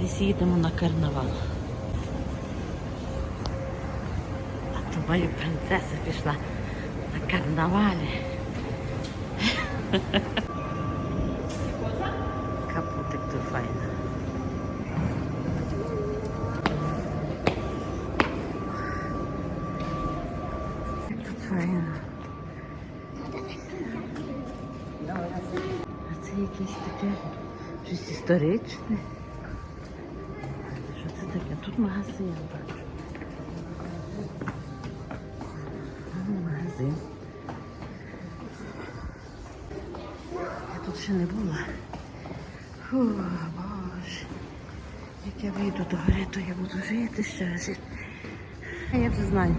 Десь їдемо на карнавал. А то моя принцеса пішла на карнавалі. Капутик тут файна. Тут файно. А це якесь таке щось історичне. Магазин Магазин. Я тут ще не була. Фу, боже. Як я вийду до гори, то я буду жити ще жити. А Я вже знаю.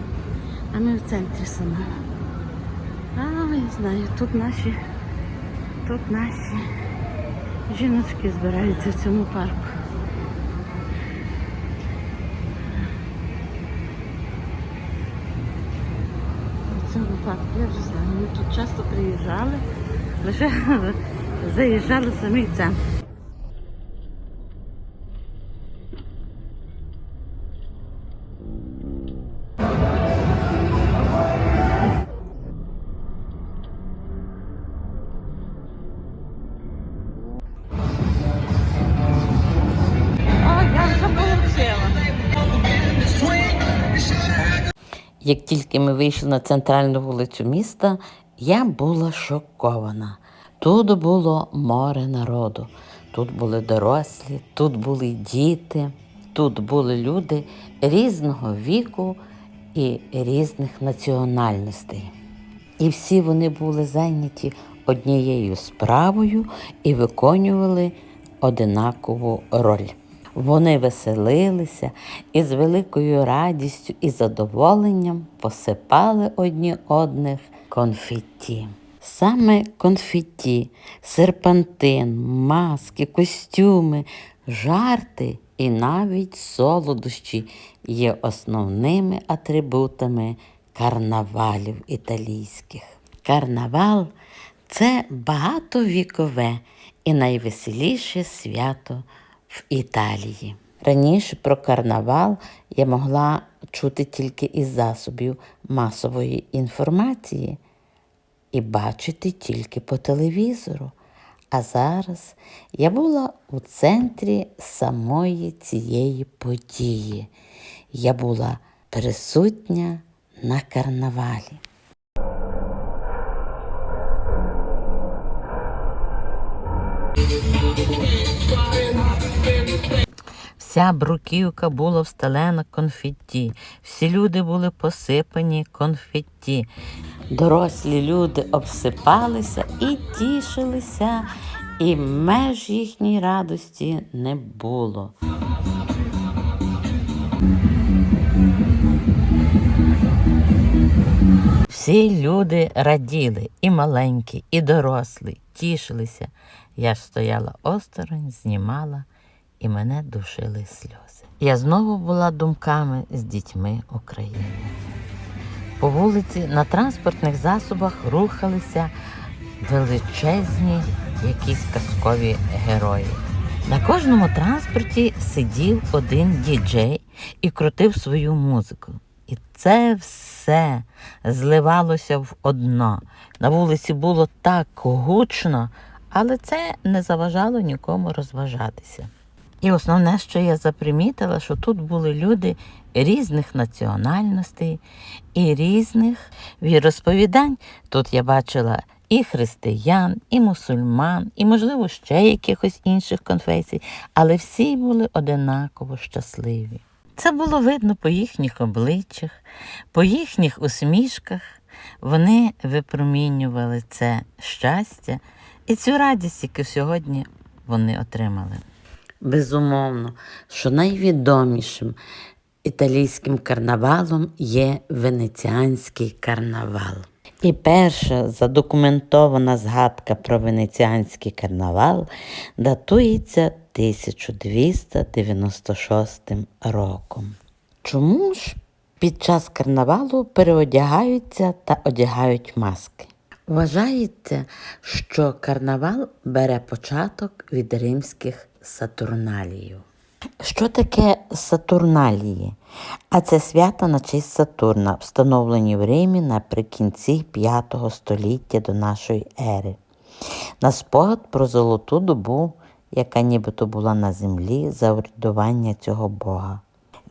А ми в центрі саме. А, я знаю, тут наші, тут наші жіночки збираються в цьому парку. Цьому парку, я вже знаю, ми тут часто приїжджали, лише заїжджали в самий центр. Як тільки ми вийшли на центральну вулицю міста, я була шокована. Тут було море народу. Тут були дорослі, тут були діти, тут були люди різного віку і різних національностей. І всі вони були зайняті однією справою і виконували одинакову роль. Вони веселилися і з великою радістю і задоволенням посипали одні одних конфетті. Саме конфетті, серпантин, маски, костюми, жарти і навіть солодощі є основними атрибутами карнавалів італійських. Карнавал це багатовікове і найвеселіше свято в Італії. Раніше про карнавал я могла чути тільки із засобів масової інформації і бачити тільки по телевізору. А зараз я була у центрі самої цієї події. Я була присутня на карнавалі. Вся бруківка була встелена конфетті, всі люди були посипані конфетті. Дорослі люди обсипалися і тішилися, і меж їхній радості не було. Всі люди раділи, і маленькі, і дорослі, тішилися. Я ж стояла осторонь, знімала, і мене душили сльози. Я знову була думками з дітьми України. По вулиці на транспортних засобах рухалися величезні якісь казкові герої. На кожному транспорті сидів один діджей і крутив свою музику. І це все зливалося в одно. На вулиці було так гучно, але це не заважало нікому розважатися. І основне, що я запримітила, що тут були люди різних національностей і різних віросповідань. Тут я бачила і християн, і мусульман, і, можливо, ще якихось інших конфесій, але всі були одинаково щасливі. Це було видно по їхніх обличчях, по їхніх усмішках. Вони випромінювали це щастя і цю радість, яку сьогодні вони отримали. Безумовно, що найвідомішим італійським карнавалом є венеціанський карнавал. І перша задокументована згадка про венеціанський карнавал датується 1296 роком. Чому ж під час карнавалу переодягаються та одягають маски? Вважається, що карнавал бере початок від римських сатурналіїв. Що таке Сатурналії? А це свята на честь Сатурна, встановлені в Римі наприкінці 5 століття до нашої ери. На спогад про золоту добу, яка нібито була на землі за урядування цього Бога.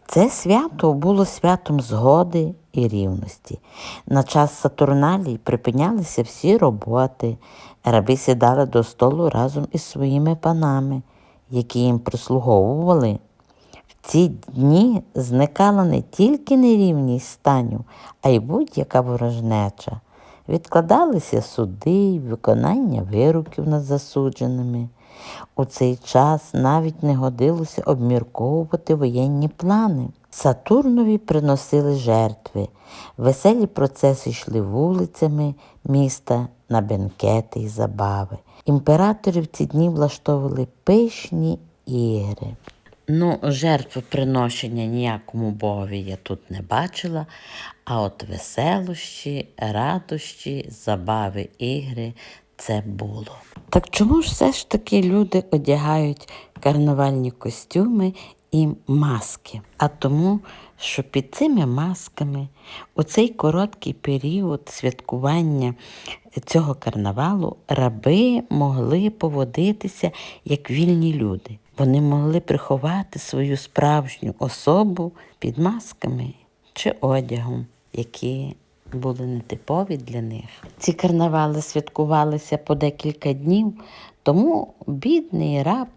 Це свято було святом згоди і рівності. На час Сатурналій припинялися всі роботи, раби сідали до столу разом із своїми панами, які їм прислуговували. В ці дні зникала не тільки нерівність станів, а й будь-яка ворожнеча. Відкладалися суди й виконання вироків над засудженими. У цей час навіть не годилося обмірковувати воєнні плани. Сатурнові приносили жертви, веселі процеси йшли вулицями міста на бенкети й забави. Імператори в ці дні влаштовували пишні ігри. Ну, жертвоприношення ніякому богові я тут не бачила, а от веселощі, радощі, забави, ігри це було. Так чому ж все ж таки люди одягають карнавальні костюми і маски? А тому, що під цими масками у цей короткий період святкування цього карнавалу раби могли поводитися як вільні люди. Вони могли приховати свою справжню особу під масками чи одягом, які були нетипові для них. Ці карнавали святкувалися по декілька днів, тому бідний раб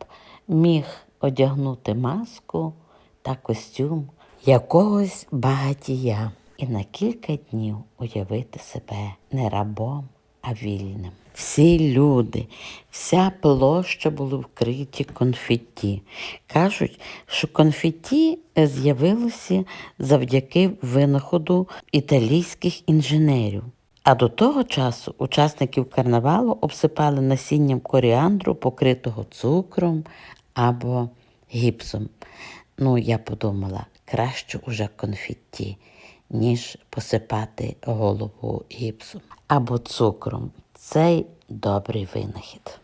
міг одягнути маску та костюм якогось багатія і на кілька днів уявити себе не рабом, а вільним. Всі люди, вся площа були вкриті конфетті. Кажуть, що конфетті з'явилося завдяки винаходу італійських інженерів. А до того часу учасників карнавалу обсипали насінням коріандру, покритого цукром або гіпсом. Ну, я подумала, краще уже конфетті, ніж посипати голову гіпсом або цукром. Цей добрий винахід.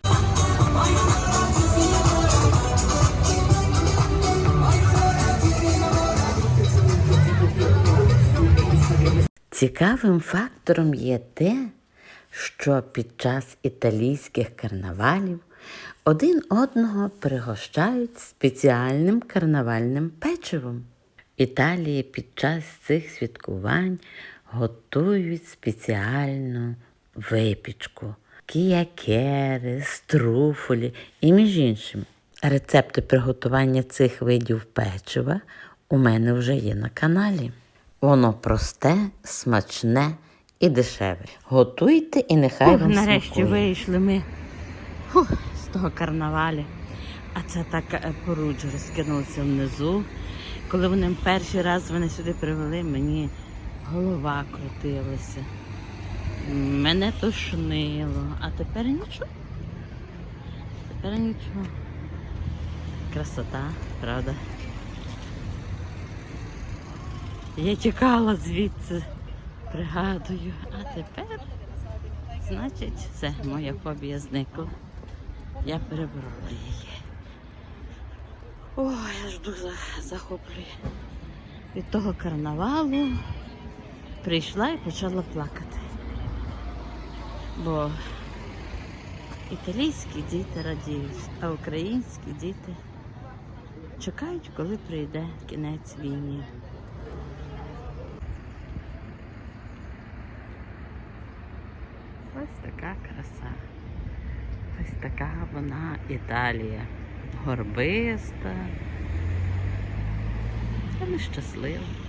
Цікавим фактором є те, що під час італійських карнавалів один одного пригощають спеціальним карнавальним печивом. В Італії під час цих святкувань готують спеціальну випічку, кіякери, струфолі і між іншим. Рецепти приготування цих видів печива у мене вже є на каналі. Воно просте, смачне і дешеве. Готуйте і нехай Ух, вам нарешті вийшли ми Фух, з того карнавалі. А це так е, поруч розкинулося внизу. Коли вони перший раз мене сюди привели, мені голова крутилася. Мене тошнило. А тепер нічого. Тепер нічого. Красота, правда? Я тікала звідси, пригадую, а тепер, значить, все, моя фобія зникла. Я переборола її. Ой, я ж дуже захоплює. Від того карнавалу прийшла і почала плакати. Бо італійські діти радіють, а українські діти чекають, коли прийде кінець війни. Ось така краса. Ось така вона Італія. Горбиста. Та нещаслива.